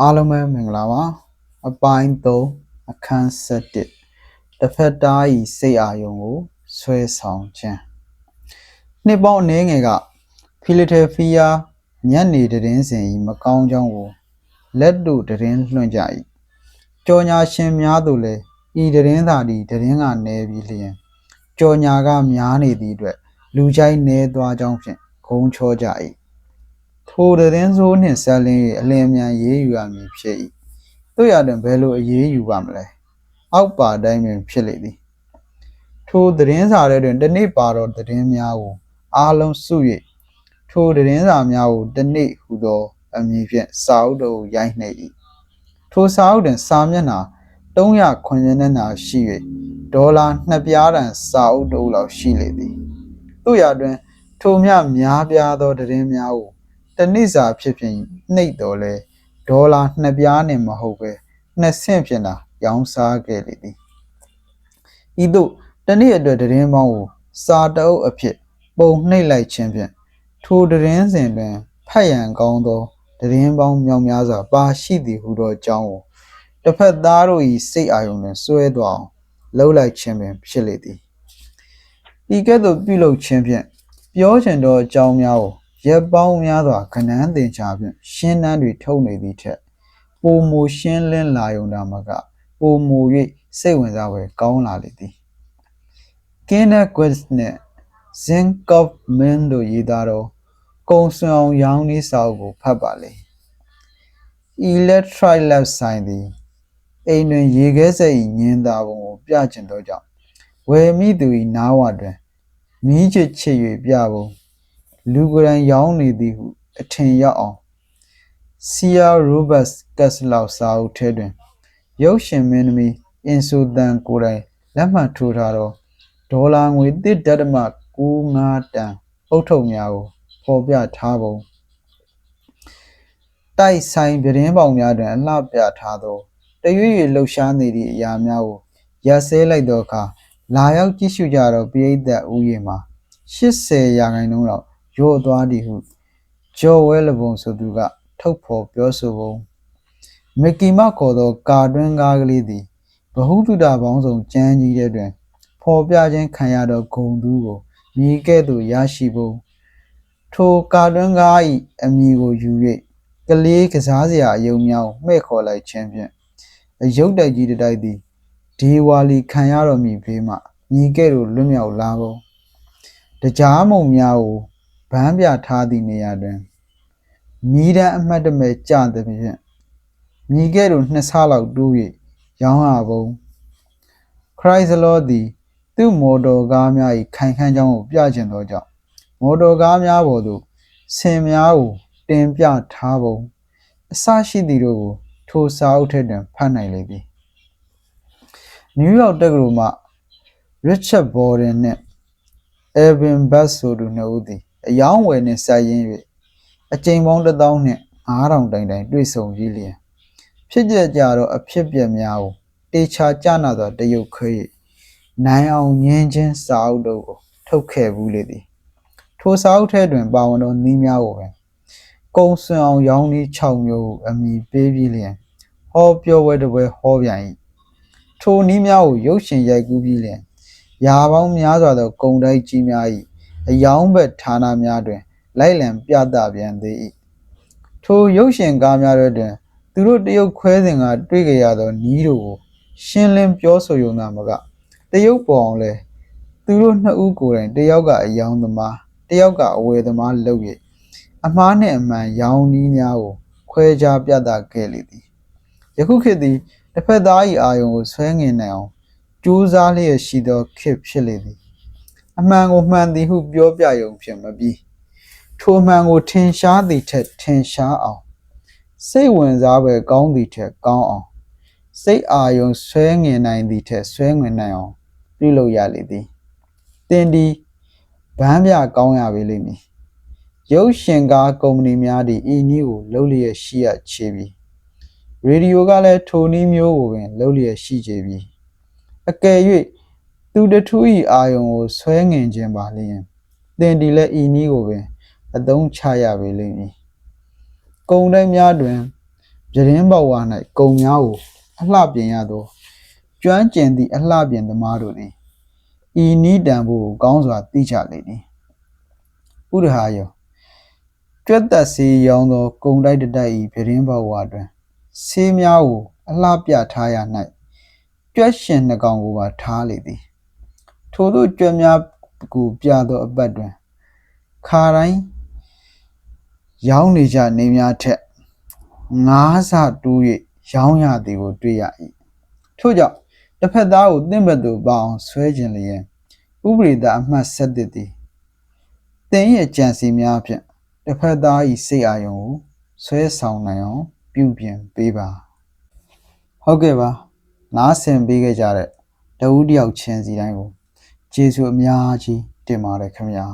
အားလုံးပဲမင်္ဂလာပါအပိုင်း3အခန်း7တစ်ဖက်သားဤစိတ်အာယုံကိုဆွဲဆောင်ခြင်းနှစ်ပေါင်းအနည်းငယ်ကဖီလာဒဲဖီးယားညနေတည်င်းစဉ်ဤမကောင်းကြောင်းကိုလက်တို့တည်င်းလွှင့်ကြ၏ကြော်ညာရှင်များတို့လည်းဤတည်င်းသာဒီတည်င်းကနေပြီးလျင်ကြော်ညာကများနေသည့်အတွက်လူကြိုက်နေသွားကြောင်းဖြင့်ဂုံချောကြ၏ ထိုတည်င်းဆိုးနှင့်ဆက်လင်း၏အလင်းမြန်ရေးယူရမည်ဖြစ်၏တို့ရတွင်ဘယ်လိုအရေးယူပါမလဲအောက်ပါတိုင်းပင်ဖြစ်လေသည်ထိုသတင်းစာထဲတွင်တစ်နေ့ပါတော့သတင်းများကိုအားလုံးစု၍ထိုသတင်းစာများကိုတစ်နေ့ဟူသောအမည်ဖြင့်စာအုပ်တို့ရိုက်နှိပ်၏ထိုစာအုပ်တွင်စာမျက်နှာ300မျက်နှာရှိ၍ဒေါ်လာ2ပြားတန်စာအုပ်တို့လောက်ရှိလေသည်တို့ရတွင် ထိုမြများပြားသောသတင်းများကို တစ်နေ့စာဖြစ်ဖြင့်နှိပ်တော်လဲဒေါ်လာ2ပြားနှင့်မဟုတ်ပဲနှစ်ဆင့်ဖြင့်သာရောင်းစားခဲ့လေသည်ဤသို့တစ်နေ့အတွက်သတင်းပေါင်းကိုစာတအုပ်အဖြစ်ပုံနှိပ်လိုက်ခြင်းဖြင့်ထိုသတင်းစဉ်တွင်ဖတ်ရန်ကောင်းသောသတင်းပေါင်းမြောက်များစွာပါရှိသည်ဟုသောအကြောင်းကိုတစ်ဖက်သားတို့၏စိတ်အာရုံတွင်စွဲသွားအောင်လှုပ်လိုက်ခြင်းပင်ဖြစ်လေသည်ဤကဲ့သို့ပြုလုပ်ခြင်းဖြင့်ပြောချင်သောအကြောင်းများကို ရက်ပေါင်းများစွာခဏန်းတင်ချဖြင့်ရှင်းနှန်းတွေထုတ်နေသည့်ထက်ပုံမူရှင်းလင်းလာယုံတာမကပုံမူ၍စိတ်ဝင်စားဖွယ်ကောင်းလာလေသည်ကင်းတဲ့ quest နဲ့ Zinkov Min တို့ရေးသားတော့ကုံဆွန်အောင်ရောင်းနေစာအုပ်ကိုဖတ်ပါလေ Electric Lab ဆိုင်သည်အိမ်တွင်ရေခဲစက်၏ညင်သာပုံကိုပြကျင်သောကြောင့်ဝယ်မိသူ၏နားဝတွင်မီးချစ်ချစ်၍ပြပုံ လူကိုယ်တိုင်ရောင်းနေသည်ဟုအထင်ရောက်အောင် Sia Roberts ကက်စလောက်စာအုပ်ထဲတွင်ရုပ်ရှင်မင်းသမီးအင်ဆိုတန်ကိုယ်တိုင်လက်မှတ်ထိုးထားသောဒေါ်လာငွေ1.65တန်အုတ်ထုပ်များကိုဖော်ပြထားပုံတိုက်ဆိုင်ပြတင်းပေါင်များတွင်အလှပြထားသောတရွေ့ရွေ့လှုပ်ရှားနေသည့်အရာများကိုရက်ဆဲလိုက်သောအခါလာရောက်ကြည့်ရှုကြသောပရိသတ်ဦးရေမှာ80ရာခိုင်နှုန်းလောက် ညို့သွားသည်ဟုဂျော်ဝဲလဘုံဆိုသူက ထုတ်ဖော်ပြောဆိုပုံမက်ကီမခေါ်သောကာတွင်းကားကလေးသည်ဘ ഹു တုတပေါင်းစုံကြမ်းကြီးတဲ့တွင်ဖော်ပြခြင်းခံရသောဂုံသူကိုမြည်ကဲ့သို့ရရှိပုံထိုကာတွန်းကား၏အမည်ကိုယူ၍ကလေးကစားစရာအယုံများကိုမှဲ့ခေါ်လိုက်ခြင်းဖြင့်အယုတ်တိုက်ကြီးတစ်တိုက်သည်ဒီဝါလီခံရတော်မူဘေးမှမြည်ကဲ့သို့လွတ်မြောက်လာပုံတကြားမုံများကို ဗန်းပြထားသည့်နေရာတွင်မိဒန်းအမှတ်တမဲ့ကြသည်ဖြင့်မြည်ကဲ့သို့နှစ်ဆလောက်တိုး၍ရောင်းရပုံခရိုက်စလောသည်သူ့မော်တော်ကားများ၏ခိုင်ခန့်ကြောင်းကိုပြကျင်သောကြောင့်မော်တော်ကားများပေါ်သို့ဆင်များကိုတင်ပြထားပုံအစရှိသည်တို့ကိုထိုစာအုပ်ထဲတွင်ဖတ်နိုင်လေသည်နယူးယောက်တက္ကသိုလ်မှ Richard Borden နှင့် Evan Bass ဆိုသူနှစ်ဦးသည် အယောင်းဝယ်နှင့်ဆက်ရင်း၍အကြိမ်ပေါင်းတစ်သောင်းနှင့်9000တိုင်တိုင်တွေ့ဆုံရည်လျင်ဖြစ်ကြကြသောအဖြစ်ပြက်များကိုတေချာကြနာသောတရုတ်ခွေ၍နိုင်အောင်ငင်းချင်းစာအုပ်တို့ကိုထုတ်ခဲ့ဘူးလေသည်ထိုစာအုပ်ထဲတွင်ပါဝင်သောနည်းများကိုပင်ကုံဆွန်အောင်ရောင်းနည်း6မျိုးကိုအမည်ပေးပြီးလျင်ဟောပြောပွဲတစ်ပွဲဟောပြန်၏ထိုနည်းများကိုရုပ်ရှင်ရိုက်ကူးပြီးလျင်ရာပေါင်းများစွာသောကုံတိုက်ကြီးများ၏ အယောင်းဘက်ဌာနများတွင် လိုက်လံပြသပြန်သေး၏ထိုရုပ်ရှင်ကားများတွင် သူတို့တရုတ်ခွဲစဉ်ကတွေ့ကြရသောနီးတို့ကိုရှင်းလင်းပြောဆိုရုံသာမကတရုတ်ပေါ်အောင်လဲသူတို့နှစ်ဦးကိုယ်တိုင်တယောက်ကအယောင်သမားတယောက်ကအဝယ်သမားလုပ်၍အမားနှင့်အမှန်ရောင်နီးများကိုခွဲခြားပြသခဲ့လေသည်ယခုခေတ်သည်တစ်ဖက်သား၏အာယုံကိုဆွဲငင်နိုင်အောင်ကြိုးစားလျက်ရှိသောခေတ်ဖြစ်လေသည် အမှန်ကိုမှန်သည်ဟုပြောပြရုံဖြင့်မပြီးထိုမှန်ကိုထင်ရှားသည်ထက်ထင်ရှားအောင်စိတ်ဝင်စားပဲကောင်းသည်ထက်ကောင်းအောင်စိတ်အာယုံဆွဲငင်နိုင်သည်ထက်ဆွဲငင်နိုင်အောင်ပြုလုပ်ရလေသည်တင်ဒီဗန်းပြကောင်းရပေလိမ့်မည်ရုပ်ရှင်ကားကုမ္ပဏီများသည်ဤနည်းကိုလှုပ်လျက်ရှိရချေပြီရေဒီယိုကလည်းထိုနည်းမျိုးကိုပင်လှုပ်လျက်ရှိချေပြီအကယ်၍ သူတထူး၏အာယုံကိုဆွဲငင်ခြင်းပါလျင်တင်ဒီလည်းဤနည်းကိုပင်အသုံးချရပေလိမ့်မည်ကုံတိုင်းများတွင်ပြတင်းပေါဝါ၌ကုံများကိုအလှပြင်ရသောကျွမ်းကျင်သည့်အလှပြင်သမားတို့သည်ဤနိတံဖို့ကိုကောင်းစွာသိကြလေသည်ဥရဟာယောကျွတ်သက်စေးရောင်းသောကုံတိုက်တစ်တိုက်ဤပြတင်းပေါဝါတွင်ဆေးများကိုအလှပြထားရ၌ကျွတ်ရှင်နှကောင်ကိုပါထားလေသည် ထိုသို့ကျွတ်များကိုပြသောအပတ်တွင်ခါတိုင်းရောင်းနေကြနေများထက်ငါးဆတိုး၍ရောင်းရသည်ကိုတွေ့ရ၏ထို့ကြောင့်တစ်ဖက်သားကိုတင့်ဘက်သို့ပေါအောင်ဆွဲခြင်းလျင်ဥပရိဒအမှတ်ဆက်သည်သည်တင်းရဲ့ကြံစီများဖြင့်တစ်ဖက်သား၏စိတ်အာရုံကိုဆွဲဆောင်နိုင်အောင်ပြုပြင်ပေးပါဟုတ်ကဲ့ပါနားဆင်ပေးခဲ့ကြတဲ့တဦးတစ်ယောက်ချင်းစီတိုင်းကို ကျေးဇူးအများကြီးတင်ပါတယ်ခင်ဗျာ